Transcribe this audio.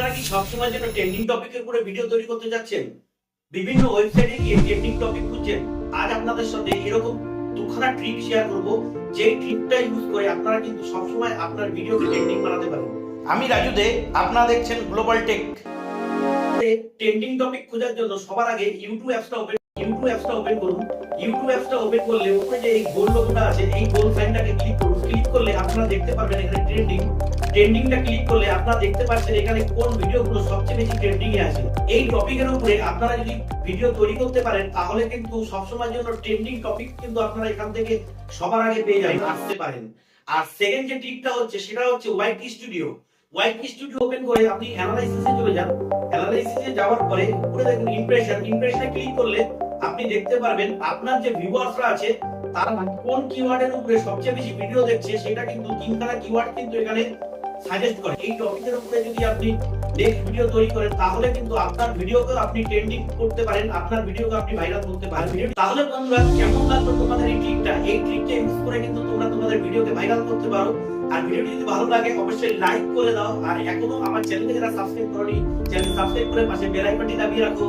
আপনারা কি সবসময় জন্য ট্রেন্ডিং টপিকের উপরে ভিডিও তৈরি করতে যাচ্ছেন? বিভিন্ন ওয়েবসাইটে গিয়ে ট্রেন্ডিং টপিক খুঁজছেন। আজ আপনাদের সাথে এরকম দুখানা ট্রিক শেয়ার করব যে ট্রিকটা ইউজ করে আপনারা কিন্তু সবসময় আপনার ভিডিওকে ট্রেন্ডিং বানাতে পারেন। আমি রাজু দে, আপনারা দেখছেন গ্লোবাল টেক ট্রেন্ডিং টপিক খোঁজার জন্য সবার আগে ইউটিউব অ্যাপসটা ওপেন ইউটিউব অ্যাপসটা ওপেন করুন। ইউটিউব অ্যাপসটা ওপেন করলে উপরে যে এই গোল লোগোটা আছে, এই গোল সাইনটাকে ক্লিক করুন। ক্লিক করলে আপনারা দেখতে পারবেন এখানে ট্রেন্ডিং ট্রেন্ডিংটা ক্লিক করলে আপনারা দেখতে পাচ্ছেন এখানে কোন ভিডিওগুলো সবচেয়ে বেশি ট্রেন্ডিং এ আছে। এই টপিকের উপরে আপনারা যদি ভিডিও তৈরি করতে পারেন, তাহলে কিন্তু সবসময়ের জন্য ট্রেন্ডিং টপিক কিন্তু আপনারা এখান থেকে সবার আগে পেয়ে যাবেন, আসতে পারেন। আর সেকেন্ড যে ট্রিকটা হচ্ছে, সেটা হচ্ছে ওয়াইটি স্টুডিও স্টুডিও ওপেন করে আপনি অ্যানালাইসিসে চলে যান। অ্যানালাইসিসে যাওয়ার পরে উপরে দেখুন ইমপ্রেশন ইমপ্রেশনে ক্লিক করলে আপনি দেখতে পারবেন আপনার যে ভিউয়ার্সরা আছে, তারা কোন কিওয়ার্ডের উপরে সবচেয়ে বেশি ভিডিও দেখছে, সেটা কিন্তু তিনখানা কিওয়ার্ড কিন্তু এখানে সাজেস্ট করে। এই টপিকের উপরে যদি আপনি নেক্সট ভিডিও তৈরি করেন, তাহলে কিন্তু আপনার ভিডিওকে আপনি ট্রেন্ডিং করতে পারেন, আপনার ভিডিওকে আপনি ভাইরাল করতে পারেন। তাহলে বন্ধুরা, কেমন লাগল তোমাদের এই ট্রিকটা এই ট্রিকটা তোমাদের ভিডিওকে ভাইরাল করতে পারো। আর ভিডিওটি যদি ভালো লাগে, অবশ্যই লাইক করে দাও। আর এখনও আমার চ্যানেলকে যারা সাবস্ক্রাইব করনি চ্যানেল সাবস্ক্রাইব করে পাশে বেল আইকনটি দাবিয়ে রাখো।